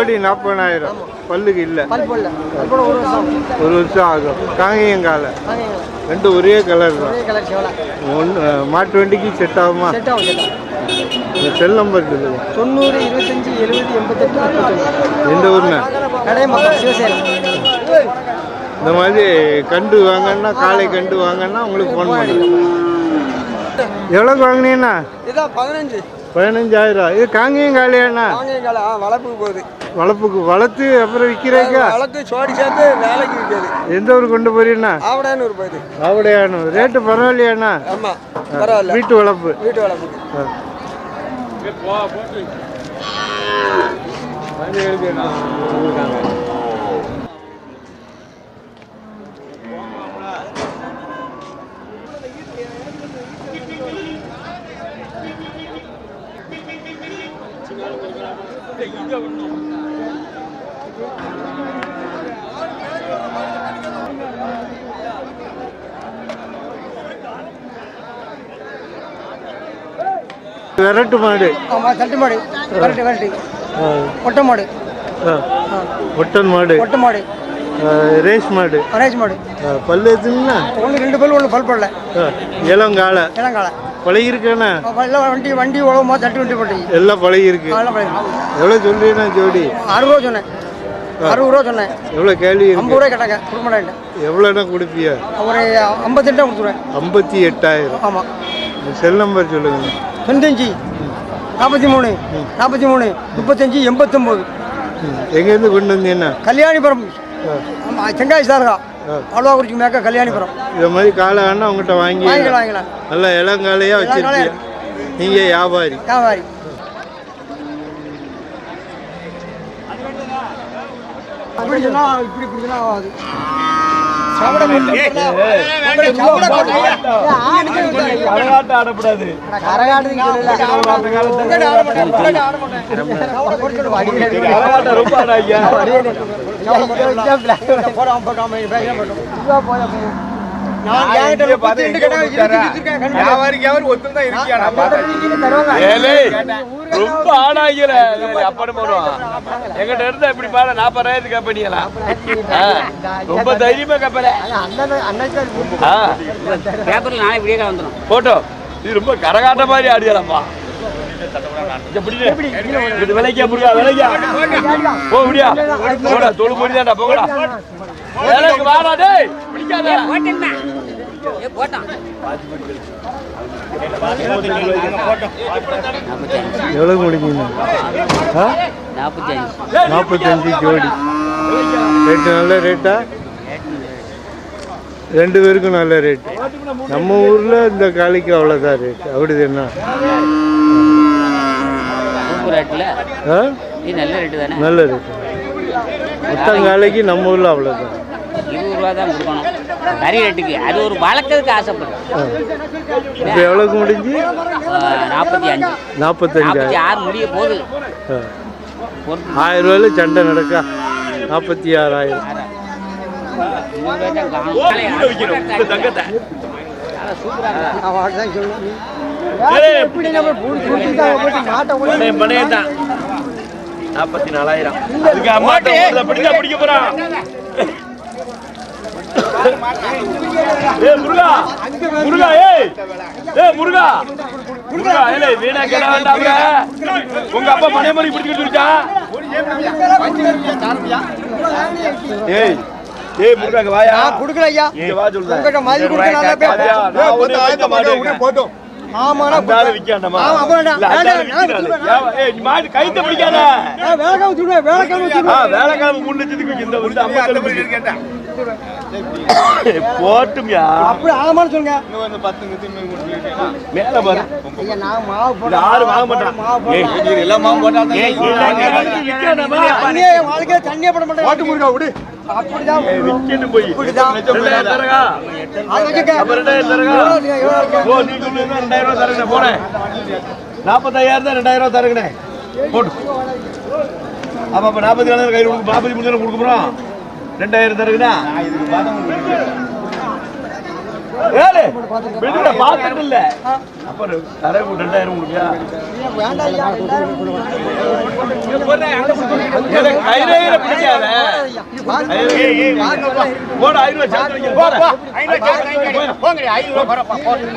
ஜோடி நாற்பதாயிரம் பல்லுக்கு இல்லை. ஒரு வருஷம் ஒரு வருஷம் ஆகும். காங்கேயங்கால. ரெண்டு ஒரே கலர் தான். ஒன்று மாட்டு வண்டிக்கு செட் ஆகுமா? இந்த செல் நம்பர் சொல்லுங்க தொண்ணூறு இருபத்தஞ்சி எழுபது எண்பத்தெட்டு எந்த ஊர்னா இந்த மாதிரி கண்டு வாங்கன்னா காளை கண்டு வாங்கன்னா உங்களுக்கு ஃபோன் பண்ணுங்க. எவ்வளோக்கு வாங்கினீங்கண்ணா? இதான் பதினஞ்சு. பதினஞ்சாயிரம் இது காங்கேயம் வாங்கிங்களா வளர்ப்புக்கு போகுது. வளர்ப்புக்கு வளர்த்து அப்புறம் விற்கிறேக்கா வளர்த்து சோடி சேர்த்து வேலைக்கு விற்காது எந்த ஊர் கொண்டு போறீங்கண்ணா ஆவடான்னு ஒரு போகுது. ஆவடையானு ரேட்டு பரவாயில்லையாண்ணா ஆமாம் பரவாயில்ல. வீட்டு வளர்ப்பு. வீட்டு வளர்ப்புக்கு ஆ. விரட்டு மாடு. ஆமாம் தட்டு மாடு. வரட்டு வரட்டு. ஒட்டை மாடு. ஒட்டன் மாடு. ஒட்டை மாடு. ரேஸ் மாடு. அனேஜ் மாடு. ஆ, பல்லு எத்துனா ஒன்று ரெண்டு பல் ஒன்று பல் போடல. இளங்காலை. இளங்காலை. பழகிருக்காண்ணா எல்லாம் வண்டி வண்டி உழவுமா தட்டு வண்டி போட்டு எல்லாம் அதெல்லாம் பழைய எவ்வளோ சொல்றீங்கண்ணா ஜோடி? அறுபது ரூபா சொன்னேன். அறுபது ரூபா சொன்னேன். எவ்வளோ கேள்வி இருக்கு? ஐம்பது ரூபாய் கேட்டாங்க கொடுக்க எவ்வளோண்ணா கொடுப்பியா ஒரு ஐம்பத்தெட்டு கொடுத்துருவேன். ஐம்பத்தி எட்டாயிரம். ஆமாம் செல் நம்பர் சொல்லுங்க தொண்ணூத்தஞ்சு நாற்பத்தி மூணு நாற்பத்தி மூணு முப்பத்தஞ்சு எண்பத்தொம்போது. எங்கேருந்து கொண்டு வந்தீங்கண்ணா? கல்யாணிபுரம். செங்காய் சாருகா ஆ. அவ்வளோ குறிச்சி மேக்க கல்யாணிபுரம். இதை மாதிரி காலை வேணா உங்கள்கிட்ட வாங்கி வாங்கிக்கலாம் நல்லா இளங்காலையாக வச்சிருக்கீங்க. நீங்கள் வியாபாரி. வியாபாரி. அப்படி சொன்னா இப்படி இப்படி ஆகாது. சவடை போட்டு உங்களுக்கு சவடை போட்டு ஐயா. போடாம போடாம ரொம்ப ஆடாங்கல அப்படி போடுவோம் எங்கிட்ட இருந்தா இப்படி பாரு நாற்பதாயிரத்துக்கு கம்பெனியெல்லாம் ரொம்ப தைரியமா சார் பேப்பர்ல நாளை விடிய வந்துடும் போட்டோ. இது ரொம்ப கரகாட்ட மாதிரி ஆடியலப்பா இது விலைக்கா புரியா விலைக்கா போ முடியா போடா தொழு முடியாடா போகடா வேலைக்கு வாடா டேய். பிடிக்காத ஏ போட்டான் எவ்வளோ முடிஞ்சீங்க? ஆ? நாற்பத்தி அஞ்சு நாற்பத்தஞ்சு ஜோடி. ரேட்டு நல்ல ரேட்டா? ரெண்டு பேருக்கும் நல்ல ரேட்டு. நம்ம ஊரில் இந்த காளிக்கு அவ்வளோதான் ரேட் அப்படி என்ன? நல்ல ரேட்டு தானே? நல்ல ரேட்டு. முத்தங்காலைக்கு நம்ம ஊரில் அவ்வளோதான் இருபது ரூபா தான் கொடுக்கணும். கறி ரேட்டுக்கு. அது ஒரு வளர்க்கறதுக்கு ஆசைப்படுறேன் ஆ இப்போ எவ்வளோக்கு முடிஞ்சு? நாற்பத்தி அஞ்சு. நாற்பத்தி நாற்பத்தஞ்சாயிரம் ஆறு முடிய போகுது. ஆயிரம் ரூபாயில சண்டை நடக்கா? நாற்பத்தி ஆறாயிரம். எப்படி நம்ம நாற்பத்தி நாலாயிரம். அதுக்கு அம்மாட்ட பிடிக்க போறான் ஏய் முருகா முருகா ஏய் ஏய் முருகா முருகா ஏலே வீணா கேட வேண்டாம்ங்க உங்க அப்பா மனை மாதிரி பிடிச்சிட்டு இருக்கா ஏய் ஏய் முருகா வாயா நான் கொடுக்கல ஐயா இங்க வா சொல்றேன் உங்ககிட்ட மதிப்பு கொடுக்க நல்லா பேச பாத்தியா, நான் ஒண்ணு வைக்க மாட்டேன். ஆமாண்ணா அந்த ஆளு விக்காண்டமா? ஆமா, அப்ப வேண்டாம். இல்ல, அந்த ஆளு வேண்டாம், விக்கிறாரு. ஏன், ஏய், நீ மாட்டு கைத்த பிடிக்காத. ஆ, வச்சுடுவேன் வேலைக்காரன் மூணு லட்சத்துக்கு விக்கு. இந்த ஐம்பத்தேழு விக்கு. போட்டும்யா. அப்படி ஆமான்னு சொல்லுங்க மேல பாரு. நான் மாவு போட்டேன் ஆறு வாங்க மாட்டான். இங்க வந்து விக்காதம்மா. தண்ணியே என் வாழ்க்கையில தண்ணியே போட மாட்டேன் அப்படிதான் ஏய், விக்கணும் போய். இப்படிதான். ரெண்டாயிரம் தரகா? அது வச்சுக்க. அப்ப ரெண்டாயிரம் தரகா? எவ்வளவு இருக்கு, எவ்வளவு இருக்கு? ஓ, நீ சொல்லுங்க, ரெண்டாயிரம் ரூபாய் தரேன், போறேன். நாற்பத்தாயிரம் தான் ரெண்டாயிரம் ரூபாய் தரேங்கண்ணே. போட்டு. அப்ப நாற்பத்தி நாலாயிரம் கையில் கொடுக்க- நாற்பத்தி மூணு கொடுக்க போறோம்? ரெண்டாயிரம் தருகுதா ஏழு விடுங்க பார்த்துட்டு இல்ல. அப்புறம் தர ரெண்டாயிரம் கையில பிடிக்காத. போட ஐநூறு வைக்க போட. ஐநூறு ஐநூறு? போதும்.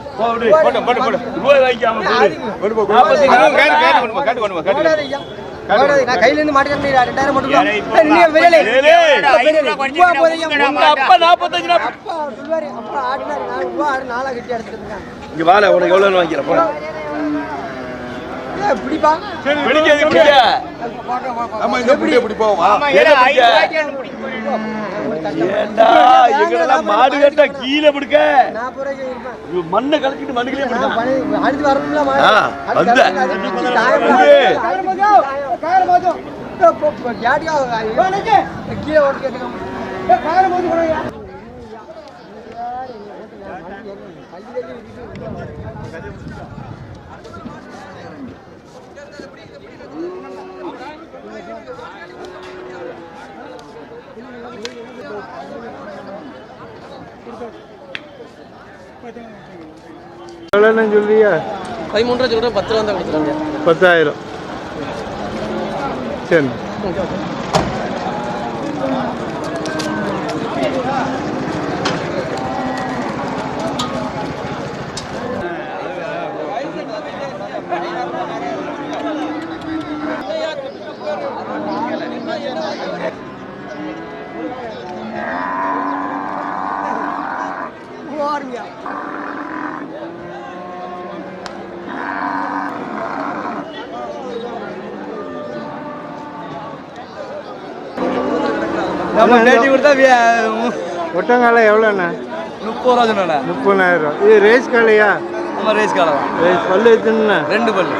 போடு, போடு, போடு, போடு. ரூபாய் வாங்கிக்காம போடு. நாற்பத்தி நாலு. கையில இருந்து மாட்டேன் ரெண்டாயிரம் மட்டும் ஏழை, உங்க அப்பா நாற்பத்தஞ்சு நாள் அப்பா சொல்லுவாரு அப்பா ஆடினாரு. நான் ரூபா கட்டி இங்க வாழ உனக்கு வாங்கிக்கிறேன் பிடிப்பா? பிடிக்காது பிடிக்க ஏண்டா எங்களெல்லாம் மாடு கட்ட கீழே பிடிக்க. மண்ணை கலக்கிட்டு மண்ணுக்குள்ளே பணி- அடுத்து வரணும்ல வந்த. அது பிடிச்சி தாயம் வந்து. போடு. தாயம் போடு. தாயம் போடு. ஏய், போ, போ, யாருக்கா? கீழே ஓட்டு கேட்டுக்கோ. எவ்வளோன்னு சொல்லியா? பதிமூன்று ரூபா சொல்றேன் பத்து ரூபா தான் கொடுத்துருங்க பத்தாயிரம். சரி. கொடுத்தா ஒட்டங்காலை எவ்வளோண்ணா? முப்பது ரூபா சொன்னா முப்பதாயிரம் இது ரேஸ் காலையா? நம்ம ரேஸ் காலம் ரேஸ் பல்லு எத்தனைண்ணா ரெண்டு பல்லு.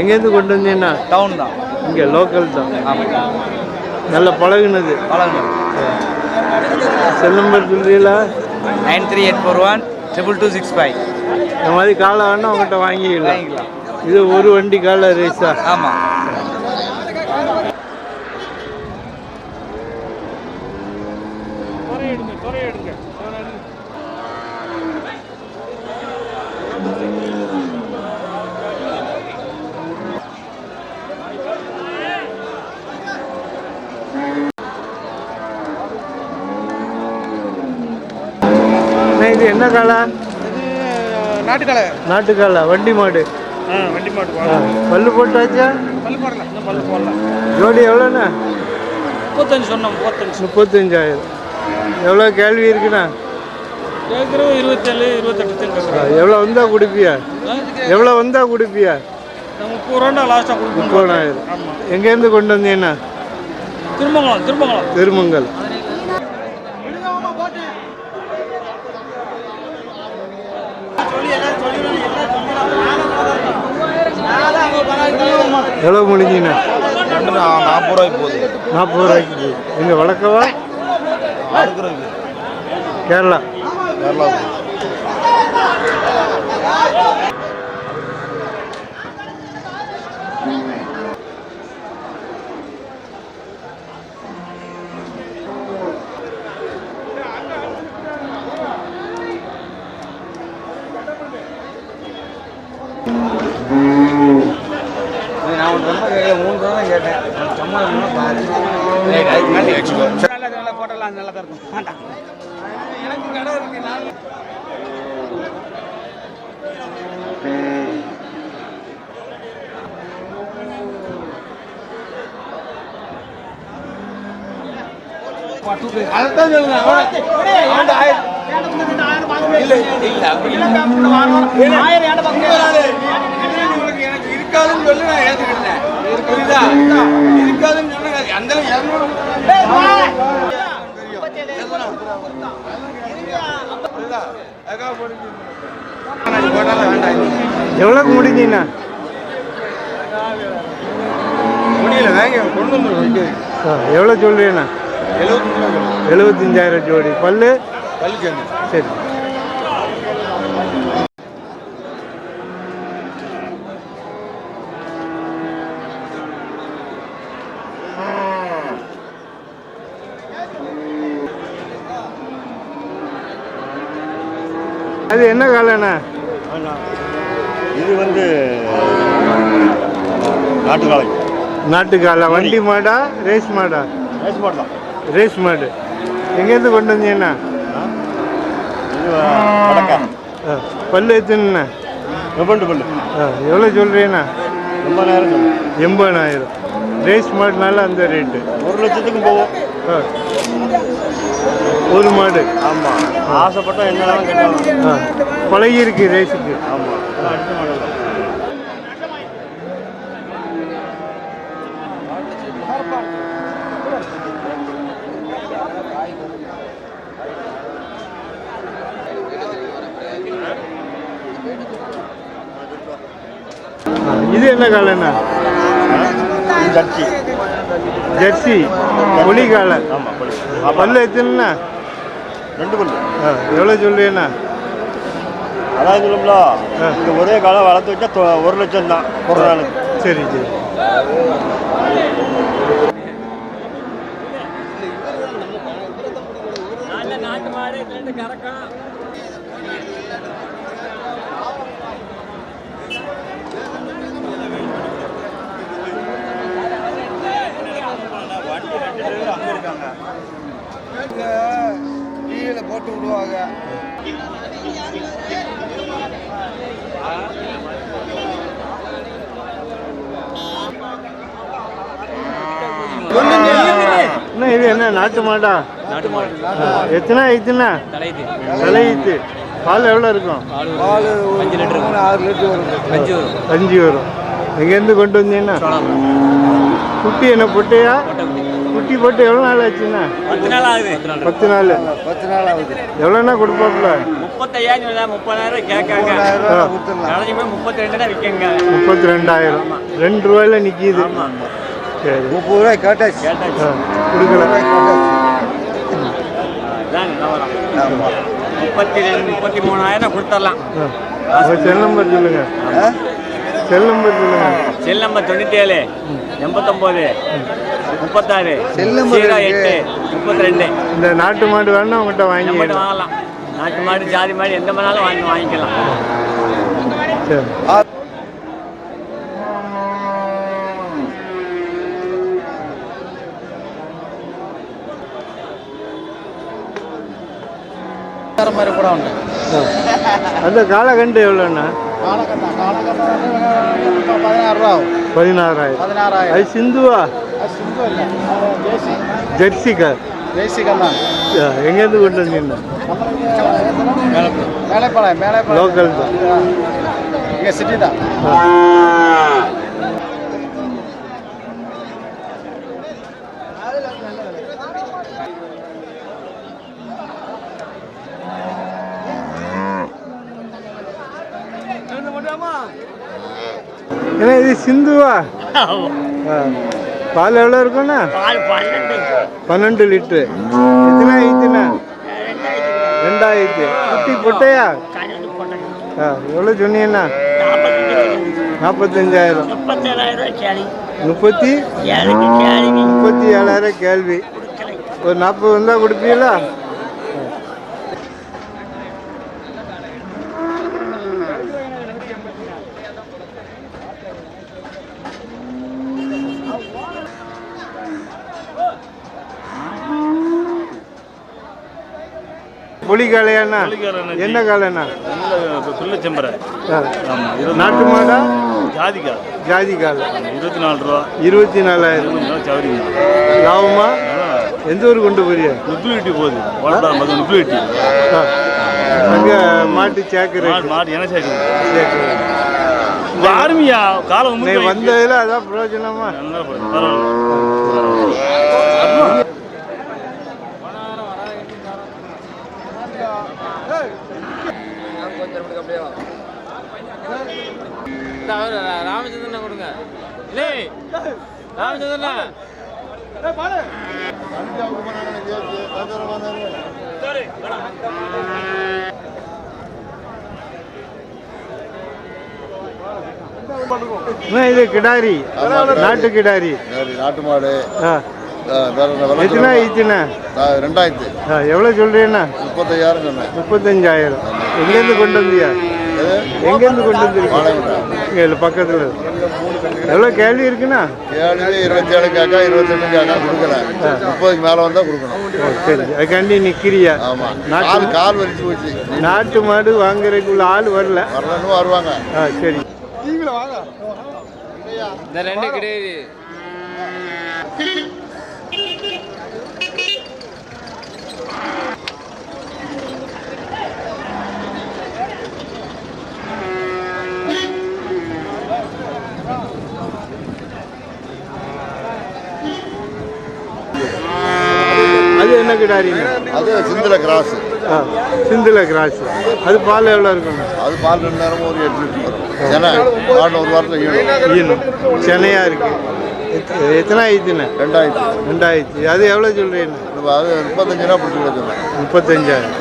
எங்கேருந்து கொண்டு வந்தீங்கன்னா டவுன் தான். இங்கே லோக்கல் தான். ஆமாம் நல்ல பழகுனது. பழகணும் செல் நம்பர் சொல்றீங்களா? Nine three eight four one triple two six five. இந்த மாதிரி காலை வேணா உங்கள்கிட்ட வாங்கிக்கலாம். இது ஒரு வண்டி காலை ரேஸா ஆமாம் அண்ணா, இது என்ன காலா? நாட்டுக்கலை நாட்டு காலா. வண்டி மாடு. வண்டி மாட்டு ஆ, பல்லு போட்டாச்சா? பல்லு போடலாம் இன்னும் பல்லு போடலாம் ஜோடி எவ்வளோண்ணா? முப்பத்தஞ்சு சொன்னோம் முப்பத்தஞ்சு. முப்பத்தஞ்சாயிரம். எவ்வளோ கேள்வி இருக்குண்ணா? கேட்குறோம் இருபத்தேழு இருபத்தெட்டு எவ்வளோ வந்தால் கொடுப்பியா? எவ்வளோ வந்தால் கொடுப்பியா? முப்பது ரூபா லாஸ்ட்டாக கொடுக்கணும். முப்பதாயிரம் எங்கேருந்து கொண்டு வந்தீங்கன்னா திருமங்கலம் திருமங்கலம். திருமங்கல் எவ்வளோ முடிஞ்சுண்ணா நாற்பது ரூபாய்க்கு போகுது. நாற்பது ரூபாய்க்கு எங்கே வளர்க்கவா கேரளா. கேரளா நான் ஒன்று ரொம்ப கேட்கல மூணு ரூபா தான் கேட்டேன் சம்பளம் பாரு வச்சுக்கோ நல்லா நல்லா நல்லா தான் இருக்கும். வேண்டாம். எனக்கு கடை இருக்கு நான் அதைத்தான் சொல்லுங்க எனக்கு இருக்காதுன்னு சொல்லி நான் ஏத்துக்கிட்டேன். புரியுதா? இருக்காதுன்னு சொன்னா அந்த இரநூறு எவ்வளோக்கு முடிஞ்சீண்ணா முடியல எவ்வளோ சொல்கிறீண்ணா எழுபத்தஞ்சாயிரம். ஜோடி. பல்லு? சரி. அது என்ன காலண்ணா? இது வந்து நாட்டு காளை நாட்டு காலை வண்டி மாடா ரேஸ் மாடா? ரேஸ் மாடு தான். ரேஸ் மாடு. எங்கேருந்து கொண்டு வந்தீங்கண்ணா? பல்லு எத்தனைண்ணா? வெப்பண்டு பல்லு. எவ்வளோ நேரம் சொல்லும். எண்பதாயிரம். ரேஸ் மாடுனால அந்த ரேட்டு. ஒரு லட்சத்துக்கும் போவோம் ஆ. ஒரு மாடு. ஆமாம் ஆசைப்பட்டா என்னெல்லாம் கேட்டாலும். பழகி இருக்கு ரேஸுக்கு. ஆமாம் அடிச்ச மாடல் இது என்ன காலைண்ணா இது ஜர்ச்சி ஜெர்சி. புலி காலை. பல்லு எத்தனைண்ணா ரெண்டு பல்லு. ஆ எவ்வளோ சொல்கிறீங்கண்ணா அதான் சொல்லும்ல ஆ. இந்த ஒரே காலம் வளர்த்து வச்சா ஒரு லட்சம் தான் ஒரு நாளுக்கு. சரி சரி. டிவியில் போட்டு விடுவாங்க. அண்ணா இது என்ன நாட்டு மாடா? நாட்டு மாடு. எத்தனை தலையீத்து. பால் எவ்வளோ இருக்கும்? பால் அஞ்சு லிட்டர் ஆறு லிட்டர் வரும். அஞ்சு வரும். அஞ்சு வரும். எங்கேருந்து கொண்டு வந்தீங்கன்னா குட்டி என்ன பொட்டையா? குட்டி போட்டு எவ்வளோ நாள் ஆச்சுண்ணா? பத்து நாள் ஆகுது. பத்து நாள். பத்து நாள் ஆகுது. எவ்வளோண்ணா கொடுப்பாப்புல? முப்பத்தையாயிரம் முப்பதாயிரம் கேட்காங்க. முப்பத்தி ரெண்டு விற்கங்க. முப்பத்தி ரெண்டாயிரம் ரெண்டு ரூபாயில நிற்கிது சரி. முப்பது ரூபாய் கேட்டாச்சு. ஆ, கொடுக்கல. முப்பத்தி ரெண்டு முப்பத்தி மூணாயிரம் கொடுத்துடலாம். செல் நம்பர் சொல்லுங்க. செல் நம்பர் செல் நம்பர் தொண்ணூற்றி ஏழு எண்பத்தொம்போது முப்பத்தாறு செல் நம்பர். எட்டு முப்பத்தி ரெண்டு இந்த நாட்டு மாடு வேணா உங்கள்கிட்ட வாங்கிக்கலாம். வாங்கலாம். நாட்டு மாடு ஜாதி மாடு எந்த மாடாலும் வாங்கி வாங்கிக்கலாம். சரி. மாதிரி கூட உண்டு. ஆ. அந்த காலகண்டு எவ்வளோண்ணா பதினாறாயிரம். பதினாறாயிரம். அது சிந்துவா? ஜெர்சிக்கா ஆ, எங்கேருந்து கொண்டு வந்தீங்க? மேலைப்பாளையம் மேலைப்பாளையம். லோக்கல் தான். இங்கே சிட்டி தான். ஏன்னா இது சிந்துவா. பால் எவ்வளோ இருக்கும்ண்ணா? பன்னெண்டு. லிட்ரு. எத்தனை ஆயிடுச்சுண்ணா? ரெண்டாயிரத்து குட்டி பொட்டையா? ஆ எவ்வளோ சொன்னீங்கண்ணா? நாற்பத்தஞ்சாயிரம். முப்பத்தி? முப்பத்தி ஏழாயிரம் கேள்வி. ஒரு நாற்பது வந்தால் கொடுப்பீங்களா? புலி காளையாண்ணா என்ன காளைண்ணா பிள்ளைச்சம்பரை. நாட்டு மாடா? ஜாதிக்கா ஜாதி காளை இருபத்தி நாலு ரூபா. இருபத்தி நாலாயிரம். சவரிங்க. லாபமா எந்த ஊர் கொண்டு போறியா? நுப்ளிட்டி போகுது. ஆ. அங்க மாட்டு சேக்கு மாடு மாடு என்ன சைடு சேக்கு. ஆர்மியா? காலம் வந்ததுல அதான் பிரயோஜனமா? ராமச்சந்திரன் கொடுங்க. இல்லை ராமச்சந்திரனா. அண்ணா, இது கிடாரி. நாட்டு கிடாரி. சரி நாட்டு மாடு. ரெண்டாயிரத்து. ஆ எவ்வளோ சொல்கிறீண்ணா முப்பத்தையாயிரம் சொன்னேன். முப்பத்தஞ்சாயிரம். எங்கேருந்து கொண்டு வந்தியா? எங்கேருந்து கொண்டு வந்திருக்கீங்க? இல்லை பக்கத்தில். எவ்வளோ கேள்வி இருக்குண்ணா? ஏழு இருபத்தி ஏழு கேக்கா இருபத்தெட்டு கேக்கா கொடுக்கல. முப்பதுக்கு மேலே வந்தால் கொடுக்கணும். சரி. அதுக்காண்டி நிற்கிறியா ஆமாம் நாட்டு கால் கால் வலிச்சு போச்சு. நாட்டு மாடு வாங்குறதுக்குள்ள ஆள் வரல. வரலன்னு வருவாங்க. ஆ சரி. இந்த ரெண்டு கிடையாது அது என்ன கிடாரிங்க அது சிந்தில கிராஸ். சிந்தில கிராஸ். அது பால் எவ்வளோ இருக்குங்க அது பால் ரெண்டு நேரமும் ஒரு எட்டு லிட்டர் வரும். ஒரு வாரத்தில் ஈடும் ஈனும் சென்னையாக இருக்கு? எத்த- எத்தனை ஆயிடுச்சுண்ணே ரெண்டாயிரத்து. ரெண்டாயிடுச்சு அது எவ்வளோ சொல்கிறீங்க அது முப்பத்தஞ்சு ரூபா பிடிச்சி முப்பத்தஞ்சாயிரம்.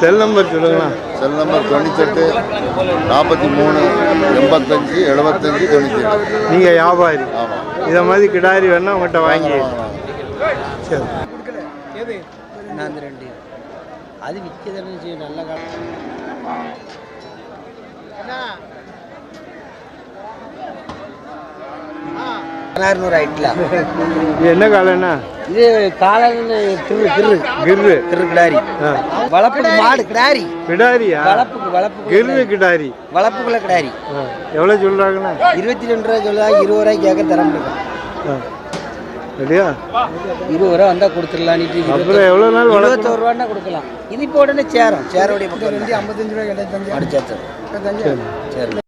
செல் நம்பர் சொல்லுங்களா செல் நம்பர் தொண்ணூத்தெட்டு நாற்பத்தி மூணு எண்பத்தஞ்சு எழுபத்தஞ்சு தொண்ணூற்றி நீங்கள் வியாபாரி. ஆமாம் இதை மாதிரி கிடாரி வேணா உங்கள்கிட்ட வாங்கி. சரி. நான் அந்த ரெண்டு அது விற்கதானே செய்யும் நல்ல காலம். பதினாறுநூறு ஆயிட்டல. இது என்ன காலண்ணா இது காலைன்னு கிரு கிரு. கிரு கிடாரி. ஆ. வளப்புக்கு மாடு கிடாரி. கிடாரியா? வளப்புக்கு வளப்புக்கு கிர்ரு கிடாரி. வளப்புக்குள்ள கிடாரி. எவ்வளோ சொல்கிறாங்கண்ணா இருபத்தி ரெண்டு ரூபா சொல்லுதா இருபது ரூபாய்க்கு கேட்க தர முடியும்? சரியா இருபது ரூபா வந்தா கொடுத்துடலான்ட்டு அப்புறம் எவ்வளோ நாள் இருபத்தோரு ரூபான்னா கொடுக்கலாம். இது இப்போ உடனே சேரும். சேரோடைய பக்கம் ஐம்பத்தஞ்சு ரூபாய் கிடையாது அடிச்சாச்சு சரி.